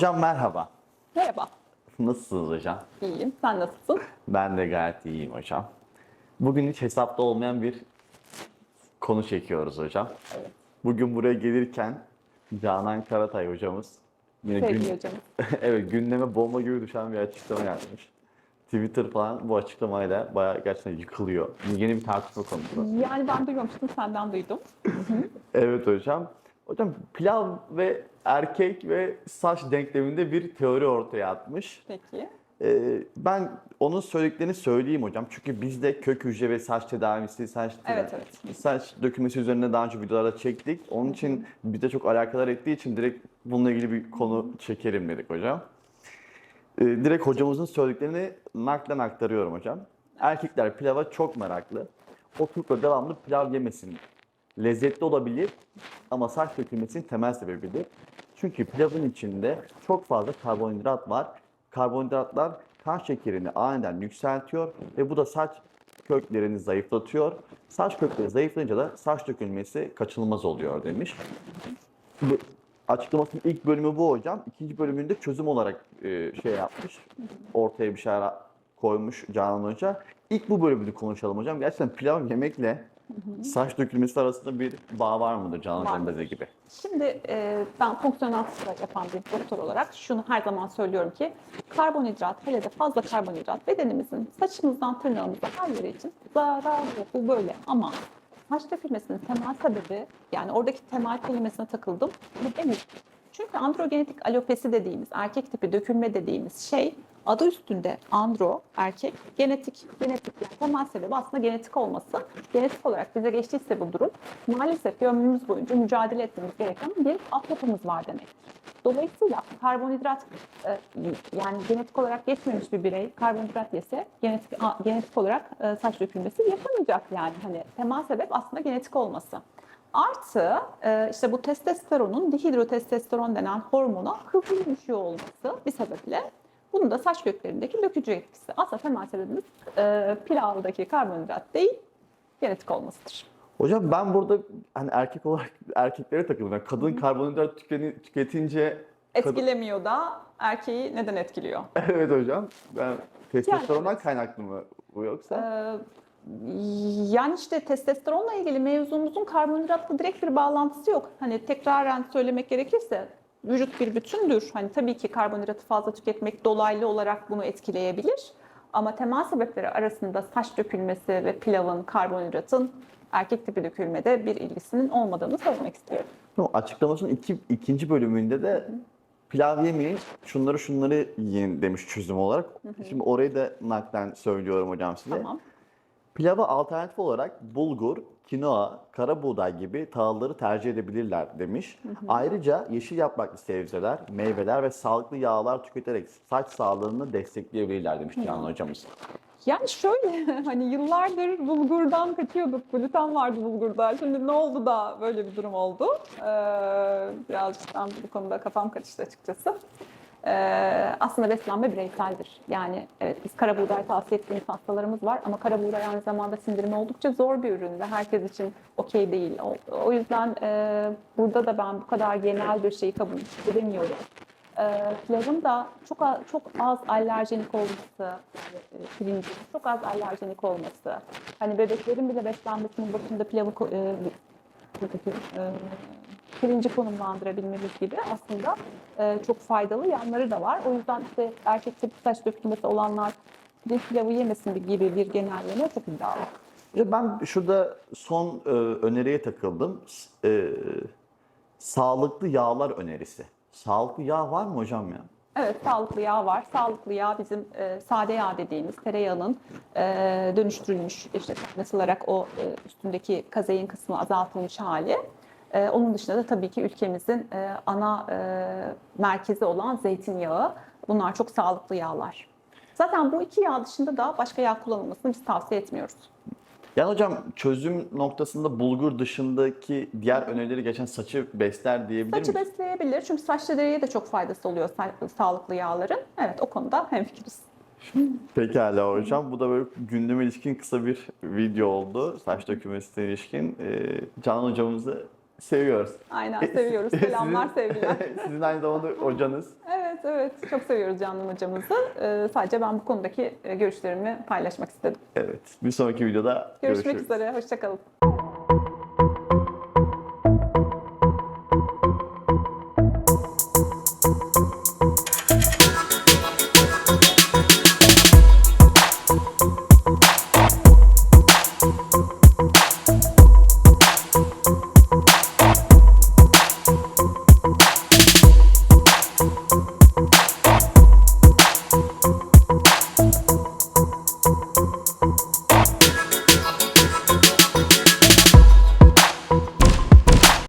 Hocam merhaba. Merhaba. Nasılsınız hocam? İyiyim. Sen nasılsın? Ben de gayet iyiyim hocam. Bugün hiç hesapta olmayan bir konu çekiyoruz hocam. Evet. Bugün buraya gelirken Canan Karatay hocamız yine Sevgili gün- hocam. evet gündeme bomba gibi düşen bir açıklama yapmış. Twitter falan bu açıklamayla bayağı gerçekten yıkılıyor. Yeni bir tartışma konusu. Yani ben duymamıştım, senden duydum. Evet hocam. Hocam pilav ve erkek ve saç denkleminde bir teori ortaya atmış. Peki. Ee, ben onun söylediklerini söyleyeyim hocam. Çünkü bizde kök hücre ve saç tedavisi, saç, Evet, evet. saç dökülmesi üzerine daha önce videolarda çektik. Onun için bizde çok alakadar ettiği için direkt bununla ilgili bir konu çekelim dedik hocam. Ee, direkt hocamızın söylediklerini naklen aktarıyorum hocam. Erkekler pilava çok meraklı. Oturup da devamlı pilav yemesin. Lezzetli olabilir ama saç dökülmesinin temel sebebidir. Çünkü pilavın içinde çok fazla karbonhidrat var. Karbonhidratlar kan şekerini aniden yükseltiyor ve bu da saç köklerini zayıflatıyor. Saç kökleri zayıflayınca da saç dökülmesi kaçınılmaz oluyor demiş. Bu açıklamasının ilk bölümü bu hocam. İkinci bölümünde çözüm olarak e, şey yapmış. Ortaya bir şeyler koymuş Canan Hoca. İlk bu bölümünü konuşalım hocam. Gerçekten pilav yemekle saç dökülmesi arasında bir bağ var mıdır Canan dediği gibi? Şimdi e, ben fonksiyonel tıp yapan bir doktor olarak şunu her zaman söylüyorum ki karbonhidrat, hele de fazla karbonhidrat bedenimizin saçımızdan tırnağımıza her yeri için zararlı. Bu böyle ama saç dökülmesinin temel sebebi yani oradaki temel kelimesine takıldım. Bu demir. Çünkü androgenetik alopesi dediğimiz, erkek tipi dökülme dediğimiz şey adı üstünde andro, erkek, genetik, genetik yani temel sebebi aslında genetik olması. Genetik olarak bize geçtiyse bu durum maalesef bir ömrümüz boyunca mücadele etmemiz gereken bir altyapımız var demek. Dolayısıyla karbonhidrat e, yani genetik olarak geçmemiş bir birey karbonhidrat yese genetik genetik olarak e, saç dökülmesi yaşamayacak yani hani temel sebep aslında genetik olması. Artı e, işte bu testosteronun dihidrotestosteron denen hormona hızlı düşüyor olması bir sebeple bunun da saç köklerindeki dökücü etkisi. Aslında temel sebebimiz e, pilavdaki karbonhidrat değil genetik olmasıdır. Hocam ben burada hani erkek olarak erkeklere takıldım. Yani kadın karbonhidrat tükeni- tüketince Etkilemiyor da erkeği neden etkiliyor? evet hocam. Ben testosterondan evet. kaynaklı mı bu yoksa? Ee, yani işte testosteronla ilgili mevzumuzun karbonhidratla direkt bir bağlantısı yok. Hani tekraren söylemek gerekirse vücut bir bütündür. Hani tabii ki karbonhidratı fazla tüketmek dolaylı olarak bunu etkileyebilir. Ama temel sebepleri arasında saç dökülmesi ve pilavın, karbonhidratın erkek tipi dökülmede bir ilgisinin olmadığını söylemek istiyorum. O açıklamasının iki, ikinci bölümünde de pilav yemeyin, şunları şunları yiyin demiş çözüm olarak. Şimdi orayı da naklen söylüyorum hocam size. Tamam. Pilava alternatif olarak bulgur, kinoa, kara buğday gibi tahılları tercih edebilirler demiş. Ayrıca yeşil yapraklı sebzeler, meyveler ve sağlıklı yağlar tüketerek saç sağlığını destekleyebilirler demiş Canan hocamız. Yani şöyle hani yıllardır bulgurdan kaçıyorduk. Gluten vardı bulgurda. Şimdi ne oldu da böyle bir durum oldu? Ee, birazcık ben bu konuda kafam karıştı açıkçası. Ee, aslında beslenme bireyseldir. Yani evet biz kara buğday tavsiye ettiğimiz hastalarımız var ama kara buğday aynı zamanda sindirimi oldukça zor bir ürün ve herkes için okey değil. O, o yüzden e, burada da ben bu kadar genel bir şeyi kabul edemiyorum. E, pilavın da çok çok az alerjenik olması, yani, e, pirincin çok az alerjenik olması. Hani bebeklerin bile beslenmesinin başında pilavı e, e, pirinci konumlandırabilmemiz gibi aslında e, çok faydalı yanları da var. O yüzden işte erkek tipi saç dökülmesi olanlar pirinç pilavı yemesin gibi bir genelleme çok iddialı. Ya ben şurada son e, öneriye takıldım. E, sağlıklı yağlar önerisi. Sağlıklı yağ var mı hocam ya? Evet, sağlıklı yağ var. Sağlıklı yağ bizim e, sade yağ dediğimiz tereyağının e, dönüştürülmüş, işte kaynatılarak o e, üstündeki kazein kısmı azaltılmış hali. E, onun dışında da tabii ki ülkemizin e, ana e, merkezi olan zeytinyağı. Bunlar çok sağlıklı yağlar. Zaten bu iki yağ dışında da başka yağ kullanılmasını biz tavsiye etmiyoruz. Yani hocam çözüm noktasında bulgur dışındaki diğer önerileri geçen saçı besler diyebilir Saçı miyiz? besleyebilir çünkü saçta deriye de çok faydası oluyor sa- sağlıklı yağların. Evet o konuda hemfikiriz. Pekala hocam. Bu da böyle gündeme ilişkin kısa bir video oldu. Saç dökülmesine ilişkin. Ee, Canan hocamızı seviyoruz. Aynen seviyoruz. Selamlar, Sizin- sevgiler. Sizin aynı zamanda hocanız. Evet, evet. Çok seviyoruz Canan hocamızı. Ee, sadece ben bu konudaki e, görüşlerimi paylaşmak istedim. Evet. Bir sonraki videoda Görüşmek görüşürüz. üzere. Hoşçakalın.